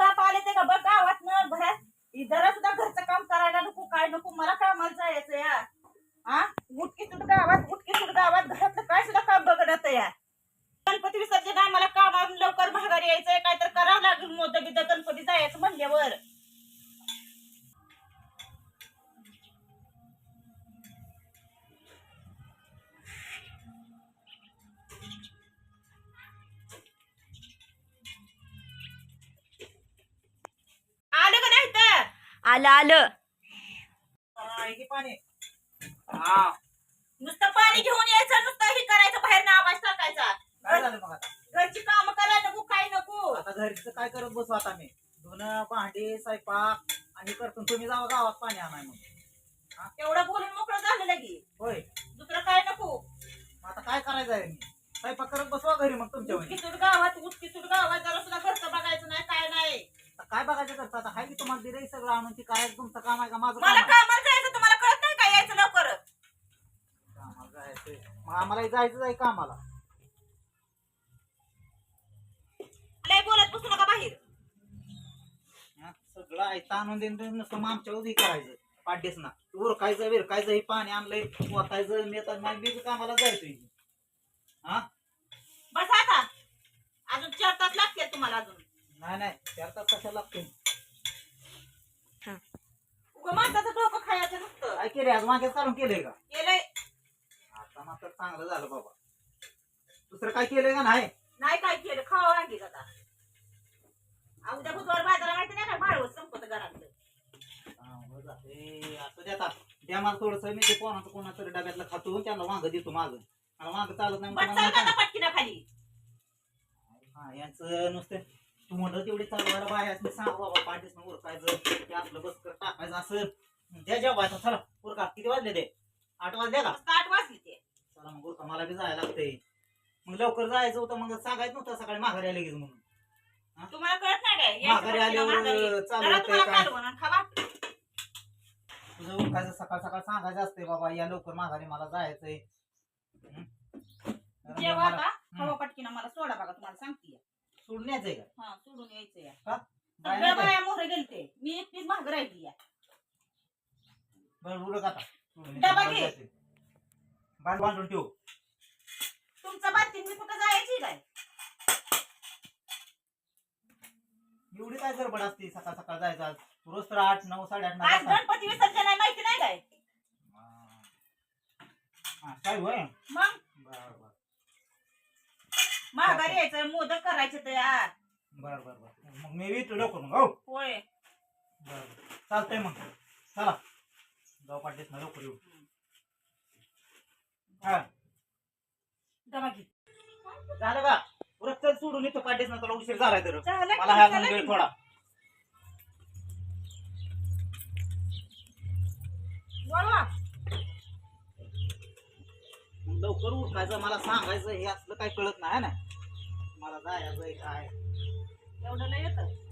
बाप आले ते का? बघ गावात न घरात जरा सुद्धा घरचं काम करायला नको काय नको मला कामाला जायचं यार हा उठकी सुट गावात उठकी सुट गावात घरातलं काय सुद्धा काम बघण्यात यार गणपती विसर्जन आम्हाला कामावरून लवकर माघारी यायचंय काय तर करावं लागेल मोदक बिदक गणपती जायचं म्हणल्यावर. आलं आलं. हे पाणी हा. नुसतं पाणी घेऊन यायचं नुसतं हे करायचं बाहेर ना आवाज टाकायचा. काय झालं मग आता? घरची काम करायला नको काय नको. आता घरचं काय करत बसू आता मी? धुणं भांडी स्वयंपाक आणि करतो. तुम्ही जावा गावात पाणी आणाय मग एवढं बोलून मोकळं झालं लगी. होय. दुसरं काय नको? मग आता काय करायचं आहे मी? स्वयंपाक करत बसवा घरी मग तुमच्या उठकी. सुट गावात उठकी सुट गावात. जरा सुद्धा घरचं बघायचं नाही काय नाही. काय बघायचं करता? आता हाय की तुम्हाला दिलंय सगळं आणून ती करायचं तुमचं काम आहे का? माझं काम मला आहे? कामाला जायचं तुम्हाला कळत नाही काय यायचं लवकर? कामाला जायचंय. मग आम्हाला जायचं आहे कामाला. लय बोलत बसू नका बाहेर. हा, सगळं आहे आणून देऊन देऊन नुसतं आमच्यावर हे करायचं. पाड्यास ना उरकायचं विरकायचं हे पाणी आणलंय वाचायचं नेतात नाही बी कामाला जायचं हा? बस आता. अजून चार तास लागतील तुम्हाला अजून. नाही नाही चार तास कशा लागते उगा माणसाचं डोकं खायचं नसतं. काय केले आज मागेच काढून केलंय का? केलंय. आता मात्र चांगलं झालं बाबा. दुसरं काय केलंय का नाही? नाही काय केलं खावा लागली आता. आ, उद्या बुधवार बाजारा माहिती नाही का? माळव संपत घरातलं. चांगलं झालंय. असं द्या आता. द्या मला थोडस मी ते कोणाचं कोणाचं तरी डब्यातलं खातो त्याला मागं देतो मागं. मला मागं चालत नाही बस म्हणून मला आता पटकीना खाली. हा यांचं नुसतं तू म्हणलं तेवढी चालवायला बाहेर मी सांग बाबा पाठीस उरकायचं. ते आपलं बस कर टाकायचं असं. द्या जेवायचं चला उरका. किती वाजले ते? आठ वाजले का? आठ वाजली ते. चला मग उरका मला बी जायला लागतंय. मग लवकर जायचं होतं मग सांगायचं नव्हतं सकाळी माघारी आले लगेच म्हणून. तुम्हाला कळत नाही माघारी आल्यावर. चालू होतंय काय? तुझं सकाळ सकाळ सांगायचं असते बाबा या लवकर माघारी मला जायचंय. जेव्हा खावा पटकीना मला सोडा बघा तुम्हाला सांगते. सोडून यायचंय का हा सोडून यायचं या का? सगळ्या बाया मोहरे गेलते. मी एकटीच महाग राहिली या. बरं उरक आता. डबा. घे. बांध बांधून ठेव. तुमचं बातमी मी कुठं जायची काय? एवढी काय गडबड असते? सकाळ सकाळ जायचं आज. रोज तर आठ नऊ साडेआठ नऊ आज वाजता. गणपती विसर्जन आहे माहिती नाही काय? हा, काय होय? मग? बर बर. महागारी यायचं मोदक करायचे तर यार बर बर बर. मग मी येतो लवकर मग हो होय. बर. चालतंय मग. चला. जाऊ पाठीस ना लवकर येऊ. हा. घे झालं का? चल सोडून येतो पाठीस ना तुला उशीर झालाय तर. झालं की, मला ह्या झालं वेळ. थोडा. बोलवा. लवकर उठायचं मला सांगायचं हे असलं काही कळत नाही ना? मला जायचं काय? एवढं नाही येतं.